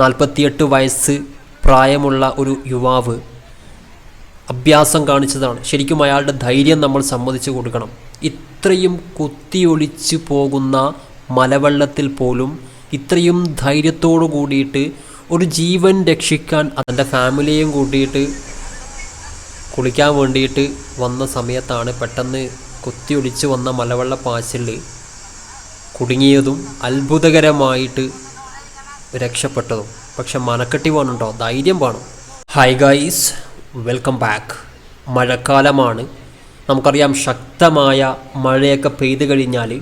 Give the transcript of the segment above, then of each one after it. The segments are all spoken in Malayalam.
നാൽപ്പത്തിയെട്ട് വയസ്സ് പ്രായമുള്ള ഒരു യുവാവ് അഭ്യാസം കാണിച്ചതാണ്. ശരിക്കും അയാളുടെ ധൈര്യം നമ്മൾ സമ്മതിച്ചു കൊടുക്കണം. ഇത്രയും കുത്തിയൊളിച്ചു പോകുന്ന മലവെള്ളത്തിൽ പോലും ഇത്രയും ധൈര്യത്തോടു കൂടിയിട്ട് ഒരു ജീവൻ രക്ഷിക്കാൻ അതിന്റെ ഫാമിലിയെയും കൂട്ടിയിട്ട് കുളിക്കാൻ വേണ്ടിയിട്ട് വന്ന സമയത്താണ് പെട്ടെന്ന് കുത്തിയൊലിച്ച് വന്ന മലവെള്ള പാച്ചിൽ കുടുങ്ങിയതും അത്ഭുതകരമായിട്ട് രക്ഷപ്പെട്ടതും. പക്ഷെ മനക്കെട്ടി വേണുണ്ടോ? ധൈര്യം വേണം. ഹൈ ഗൈസ് വെൽക്കം ബാക്ക് മഴക്കാലമാണ്. നമുക്കറിയാം ശക്തമായ മഴയൊക്കെ പെയ്തു കഴിഞ്ഞാൽ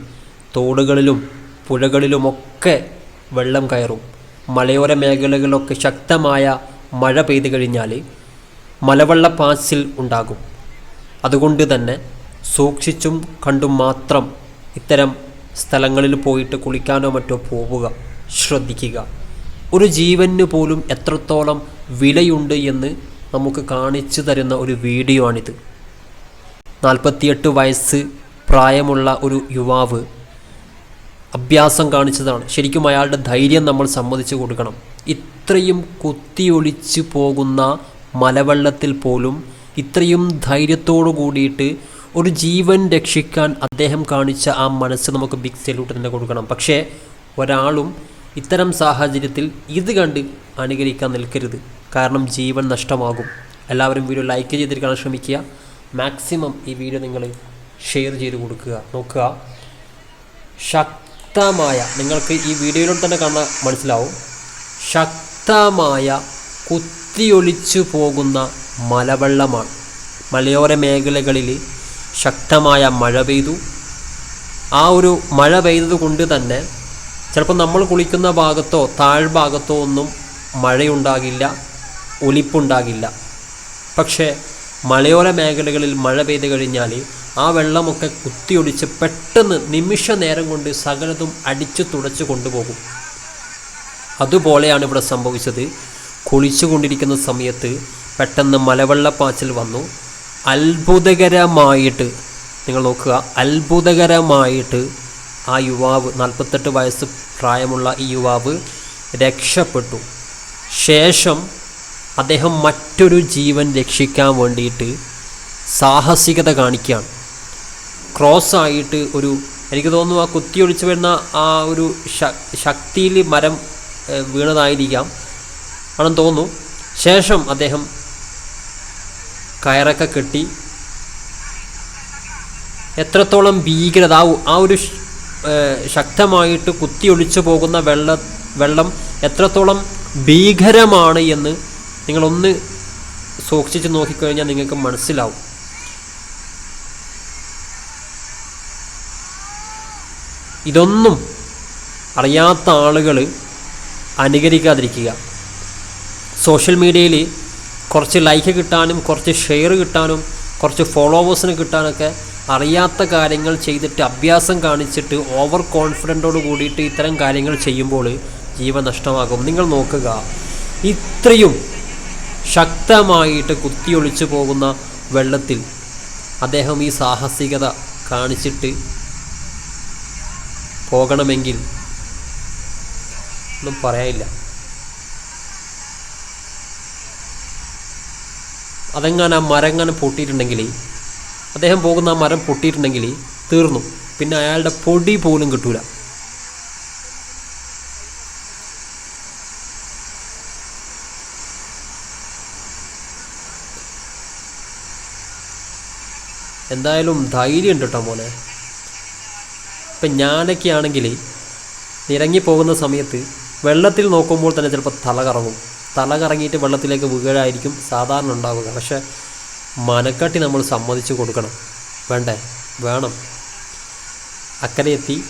തോടുകളിലും പുഴകളിലുമൊക്കെ വെള്ളം കയറും. മലയോര മേഖലകളിലൊക്കെ ശക്തമായ മഴ പെയ്തു കഴിഞ്ഞാൽ മലവെള്ളപ്പാച്ചിൽ ഉണ്ടാകും. അതുകൊണ്ട് തന്നെ സൂക്ഷിച്ചും കണ്ടും മാത്രം ഇത്തരം സ്ഥലങ്ങളിൽ പോയിട്ട് കുളിക്കാനോ മറ്റോ പോവുക. ശ്രദ്ധിക്കുക. ഒരു ജീവന് പോലും എത്രത്തോളം വിലയുണ്ട് എന്ന് നമുക്ക് കാണിച്ചു തരുന്ന ഒരു വീഡിയോ ആണിത് നാൽപ്പത്തിയെട്ട് വയസ്സ് പ്രായമുള്ള ഒരു യുവാവ് അഭ്യാസം കാണിച്ചതാണ്. ശരിക്കും അയാളുടെ ധൈര്യം നമ്മൾ സമ്മതിച്ചു കൊടുക്കണം. ഇത്രയും കുത്തിയൊളിച്ചു പോകുന്ന മലവെള്ളത്തിൽ പോലും ഇത്രയും ധൈര്യത്തോടു കൂടിയിട്ട് ഒരു ജീവൻ രക്ഷിക്കാൻ അദ്ദേഹം കാണിച്ച ആ മനസ്സ് നമുക്ക് ബിഗ് സല്യൂട്ട് തന്നെ കൊടുക്കണം. പക്ഷേ ഒരാളും ഇത്തരം സാഹചര്യത്തിൽ ഇത് കണ്ട് അനുകരിക്കാൻ നിൽക്കരുത്. കാരണം ജീവൻ നഷ്ടമാകും. എല്ലാവരും വീഡിയോ ലൈക്ക് ചെയ്തിരിക്കാൻ ശ്രമിക്കുക. മാക്സിമം ഈ വീഡിയോ നിങ്ങൾ ഷെയർ ചെയ്ത് കൊടുക്കുക. നോക്കുക. ശക്തമായ നിങ്ങൾക്ക് ഈ വീഡിയോയിലൂടെ തന്നെ കാണാൻ മനസ്സിലാവും. ശക്തമായ കുത്തിയൊലിച്ചു പോകുന്ന മലവെള്ളമാണ്. മലയോര മേഖലകളിൽ ശക്തമായ മഴ പെയ്തു. ആ ഒരു മഴ പെയ്തത് കൊണ്ട് തന്നെ ചിലപ്പോൾ നമ്മൾ കുളിക്കുന്ന ഭാഗത്തോ താഴ്ഭാഗത്തോ ഒന്നും മഴയുണ്ടാകില്ല ഒലിപ്പുണ്ടാകില്ല. പക്ഷേ മലയോര മേഖലകളിൽ മഴ പെയ്തു കഴിഞ്ഞാൽ ആ വെള്ളമൊക്കെ കുത്തിയൊടിച്ച് പെട്ടെന്ന് നിമിഷ നേരം കൊണ്ട് സകലതും അടിച്ചു തുടച്ച് കൊണ്ടുപോകും. അതുപോലെയാണ് ഇവിടെ സംഭവിച്ചത്. കുളിച്ചു കൊണ്ടിരിക്കുന്ന സമയത്ത് പെട്ടെന്ന് മലവെള്ളപ്പാച്ചിൽ വന്നു. അത്ഭുതകരമായിട്ട് നിങ്ങൾ നോക്കുക അത്ഭുതകരമായിട്ട് ആ യുവാവ് നാൽപ്പത്തെട്ട് വയസ്സ് പ്രായമുള്ള ഈ യുവാവ് രക്ഷപ്പെട്ടു. ശേഷം അദ്ദേഹം മറ്റൊരു ജീവൻ രക്ഷിക്കാൻ വേണ്ടിയിട്ട് സാഹസികത കാണിക്കുകയാണ്. ക്രോസ് ആയിട്ട് ഒരു എനിക്ക് തോന്നുന്നു ആ കുത്തിയൊളിച്ച് വരുന്ന ആ ഒരു ശക്തിയിൽ മരം വീണതായിരിക്കാം ആണെന്ന് തോന്നുന്നു. ശേഷം അദ്ദേഹം കയറൊക്കെ കെട്ടി എത്രത്തോളം ഭീകരത ആ ഒരു ശക്തമായിട്ട് കുത്തിയൊളിച്ചു പോകുന്ന വെള്ള വെള്ളം എത്രത്തോളം ഭീകരമാണ് എന്ന് നിങ്ങളൊന്ന് സൂക്ഷിച്ച് നോക്കിക്കഴിഞ്ഞാൽ നിങ്ങൾക്ക് മനസ്സിലാവും. ഇതൊന്നും അറിയാത്ത ആളുകൾ അനുകരിക്കാതിരിക്കുക. സോഷ്യൽ മീഡിയയിൽ കുറച്ച് ലൈക്ക് കിട്ടാനും കുറച്ച് ഷെയർ കിട്ടാനും കുറച്ച് ഫോളോവേഴ്സിന് കിട്ടാനൊക്കെ അറിയാത്ത കാര്യങ്ങൾ ചെയ്തിട്ട് അഭ്യാസം കാണിച്ചിട്ട് ഓവർ കോൺഫിഡന്റോട് കൂടിയിട്ട് ഇത്തരം കാര്യങ്ങൾ ചെയ്യുമ്പോൾ ജീവൻ നഷ്ടമാകും. നിങ്ങൾ നോക്കുക ഇത്രയും ശക്തമായിട്ട് കുത്തിയൊളിച്ചു പോകുന്ന വെള്ളത്തിൽ അദ്ദേഹം ഈ സാഹസികത കാണിച്ചിട്ട് പോകണമെങ്കിൽ ഒന്നും പറയാനില്ല. അതെങ്ങാനും ആ മരം എങ്ങനെ പൊട്ടിയിട്ടുണ്ടെങ്കിൽ അദ്ദേഹം പോകുന്ന ആ മരം പൊട്ടിയിട്ടുണ്ടെങ്കിൽ തീർന്നു. പിന്നെ അയാളുടെ പൊടി പോലും കിട്ടൂല. എന്തായാലും ധൈര്യം ഉണ്ട് കേട്ടോ മോനെ. ഇപ്പം ഞാനൊക്കെ ആണെങ്കിൽ പോകുന്ന സമയത്ത് വെള്ളത്തിൽ നോക്കുമ്പോൾ തന്നെ ചിലപ്പോൾ തല കറങ്ങും തല കറങ്ങിയിട്ട് വെള്ളത്തിലേക്ക് വീഴായിരിക്കും സാധാരണ ഉണ്ടാവുക. പക്ഷെ മനക്കാട്ടി നമ്മൾ സമ്മതിച്ചു കൊടുക്കണം. വേണ്ടേ? വേണം. അക്കരെ എത്തി.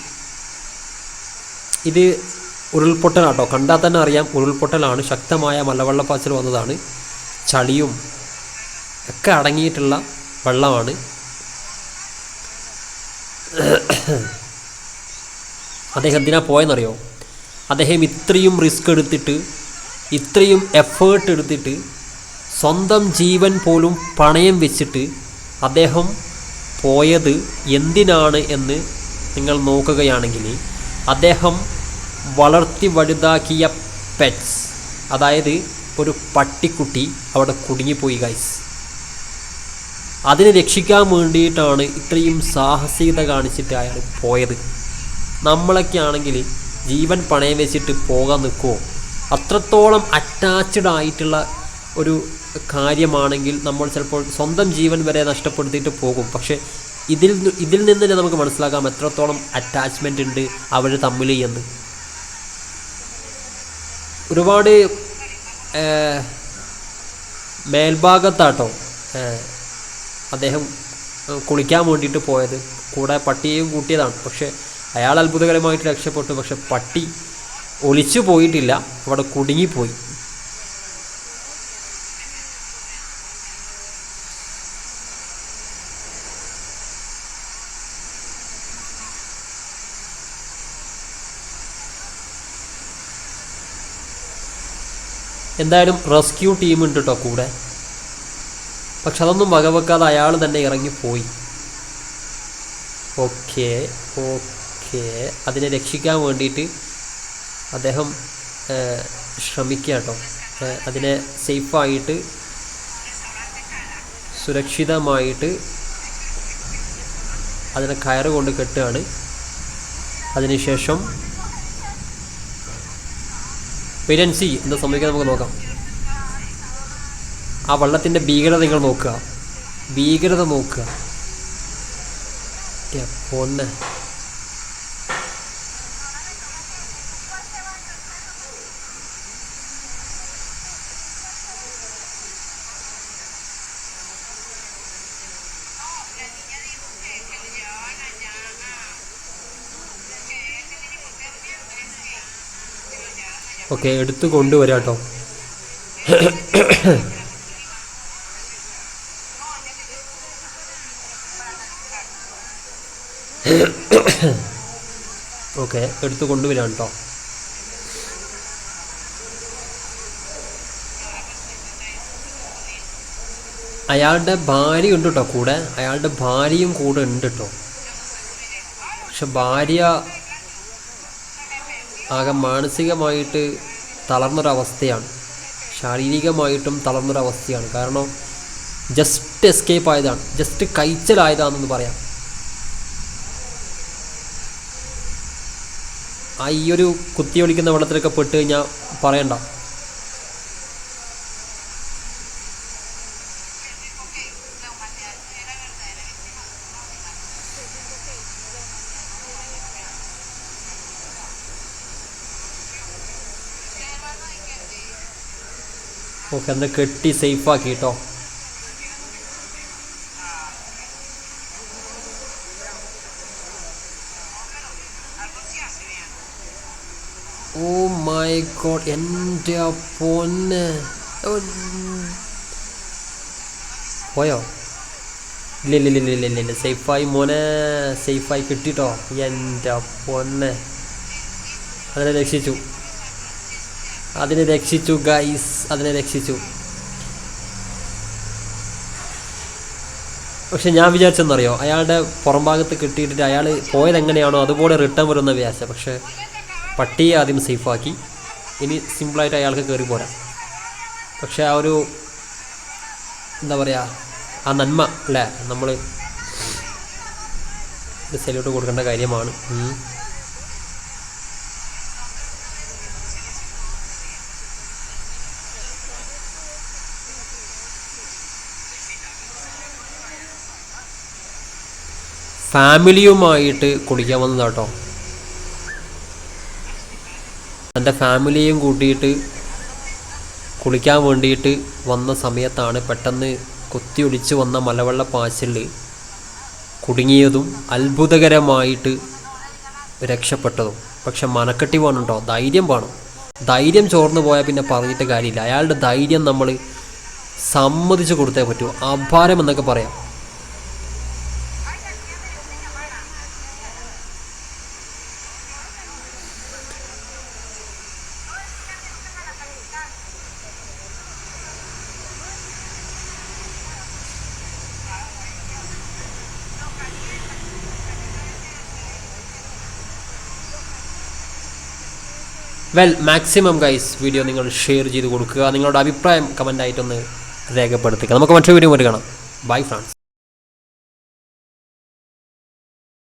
ഇത് ഉരുൾപൊട്ടലാട്ടോ. കണ്ടാൽ തന്നെ അറിയാം ഉരുൾപൊട്ടലാണ്. ശക്തമായ മലവെള്ളപ്പാച്ചിൽ വന്നതാണ്. ചളിയും ഒക്കെ അടങ്ങിയിട്ടുള്ള വെള്ളമാണ്. അദ്ദേഹം എന്തിനാ പോയെന്നറിയോ? അദ്ദേഹം ഇത്രയും റിസ്ക് എടുത്തിട്ട് ഇത്രയും എഫേർട്ട് എടുത്തിട്ട് സ്വന്തം ജീവൻ പോലും പണയം വെച്ചിട്ട് അദ്ദേഹം പോയത് എന്തിനാണ് എന്ന് നിങ്ങൾ നോക്കുകയാണെങ്കിൽ അദ്ദേഹം വളർത്തി വലുതാക്കിയ പെറ്റ്സ് അതായത് ഒരു പട്ടിക്കുട്ടി അവിടെ കുടുങ്ങിപ്പോയി ഗൈസ് അതിനെ രക്ഷിക്കാൻ വേണ്ടിയിട്ടാണ് ഇത്രയും സാഹസികത കാണിച്ചിട്ട് അയാൾ പോയത്. നമ്മളൊക്കെ ആണെങ്കിൽ ജീവൻ പണയം വെച്ചിട്ട് പോകാൻ നിൽക്കുമോ അത്രത്തോളം അറ്റാച്ച്ഡ് ആയിട്ടുള്ള ഒരു കാര്യമാണെങ്കിൽ നമ്മൾ ചിലപ്പോൾ സ്വന്തം ജീവൻ വരെ നഷ്ടപ്പെടുത്തിയിട്ട് പോകും. പക്ഷേ ഇതിൽ ഇതിൽ നിന്ന് തന്നെ നമുക്ക് മനസ്സിലാക്കാം എത്രത്തോളം അറ്റാച്ച്മെന്റ് ഉണ്ട് അവർ തമ്മിൽ എന്ന്. ഒരുപാട് മേൽഭാഗത്താട്ടോ അദ്ദേഹം കുളിക്കാൻ വേണ്ടിയിട്ട് പോയത്. കൂടെ പട്ടിയെയും കൂട്ടിയതാണ്. പക്ഷേ അയാൾ അത്ഭുതകരമായിട്ട് രക്ഷപ്പെട്ടു. പക്ഷെ പട്ടി ഒളിച്ചു പോയിട്ടില്ല. അവിടെ കുടുങ്ങിപ്പോയി. എന്തായാലും റെസ്ക്യൂ ടീം ഉണ്ട് കേട്ടോ കൂടെ. പക്ഷെ അതൊന്നും വകവെക്കാതെ അയാൾ തന്നെ ഇറങ്ങിപ്പോയി. Okay okay. അതിനെ രക്ഷിക്കാൻ വേണ്ടിയിട്ട് അദ്ദേഹം ശ്രമിക്കുക കേട്ടോ അതിനെ സേഫായിട്ട് സുരക്ഷിതമായിട്ട് അതിനെ കയറ് കൊണ്ട് കെട്ടുകയാണ്. അതിനുശേഷം വെയിറ്റ് എന്താ സംഭവിക്കുക നമുക്ക് നോക്കാം. ആ വള്ളത്തിന്റെ ഭീകരത നിങ്ങൾ നോക്കുക. ഭീകരത നോക്കുക. പൊന്നെ. ഓക്കെ എടുത്തു കൊണ്ടുവരാം കേട്ടോ. ഓക്കെ എടുത്ത് കൊണ്ടുവരാം കേട്ടോ. അയാളുടെ ഭാര്യ ഉണ്ട് കേട്ടോ കൂടെ. അയാളുടെ ഭാര്യയും കൂടെ ഉണ്ട് കേട്ടോ. പക്ഷെ ഭാര്യ ആകെ മാനസികമായിട്ട് തളർന്നൊരവസ്ഥയാണ്. ശാരീരികമായിട്ടും തളർന്നൊരവസ്ഥയാണ്. കാരണം ജസ്റ്റ് എസ്കേപ്പ് ആയതാണ്. ജസ്റ്റ് കൈച്ചലായതാണെന്ന് പറയാം. ആ ഈ ഒരു കുത്തി ഒളിക്കുന്ന വെള്ളത്തിലൊക്കെ പെട്ട് കഴിഞ്ഞാൽ പറയണ്ട. ഓക്കെ എന്നാൽ കെട്ടി സേഫാക്കി കേട്ടോ ഓ മൈ ഗോഡ് എന്റെ പൊന്ന്. പോയോ? ഇല്ല ഇല്ല ഇല്ല ഇല്ല ഇല്ല ഇല്ല സേഫായി മോനെ സേഫായി കിട്ടിട്ടോ. എന്റെ പൊന്നെ. അതിനെ രക്ഷിച്ചു. അതിനെ രക്ഷിച്ചു ഗൈസ് അതിനെ രക്ഷിച്ചു. പക്ഷെ ഞാൻ വിചാരിച്ചെന്നറിയോ അയാളുടെ പുറം ഭാഗത്ത് കിട്ടിയിട്ട് അയാൾ പോയത് എങ്ങനെയാണോ അതുപോലെ റിട്ടേൺ വരുന്ന വിചാരിച്ച പക്ഷേ പട്ടിയെ ആദ്യം സേഫാക്കി ഇനി സിമ്പിളായിട്ട് അയാൾക്ക് കയറി പോരാം. പക്ഷെ ആ ഒരു എന്താ പറയുക ആ നന്മ അല്ലേ നമ്മൾ സെല്യൂട്ട് കൊടുക്കേണ്ട കാര്യമാണ്. ഫാമിലിയുമായിട്ട് കുളിക്കാൻ വന്നതാട്ടോ. തന്റെ ഫാമിലിയും കൂട്ടിയിട്ട് കുളിക്കാൻ വേണ്ടിയിട്ട് വന്ന സമയത്താണ് പെട്ടെന്ന് കൊത്തിയൊടിച്ച് വന്ന മലവെള്ള പാച്ചിലിൽ കുടുങ്ങിയതും അത്ഭുതകരമായിട്ട് രക്ഷപ്പെട്ടതും. പക്ഷെ മനക്കെട്ടി വേണം കേട്ടോ ധൈര്യം വേണം. ധൈര്യം ചോർന്നു പോയാൽ പിന്നെ പറഞ്ഞിട്ട് കാര്യമില്ല. അയാളുടെ ധൈര്യം നമ്മൾ സമ്മതിച്ച് കൊടുത്തേ പറ്റൂ. അപാരം എന്നൊക്കെ പറയാം. വെൽ മാക്സിമം ഗൈസ് വീഡിയോ നിങ്ങൾ ഷെയർ ചെയ്ത് കൊടുക്കുക. നിങ്ങളുടെ അഭിപ്രായം കമന്റായിട്ടൊന്ന് രേഖപ്പെടുത്തുക. നമുക്ക് മറ്റൊരു വീഡിയോ കാണാം. By France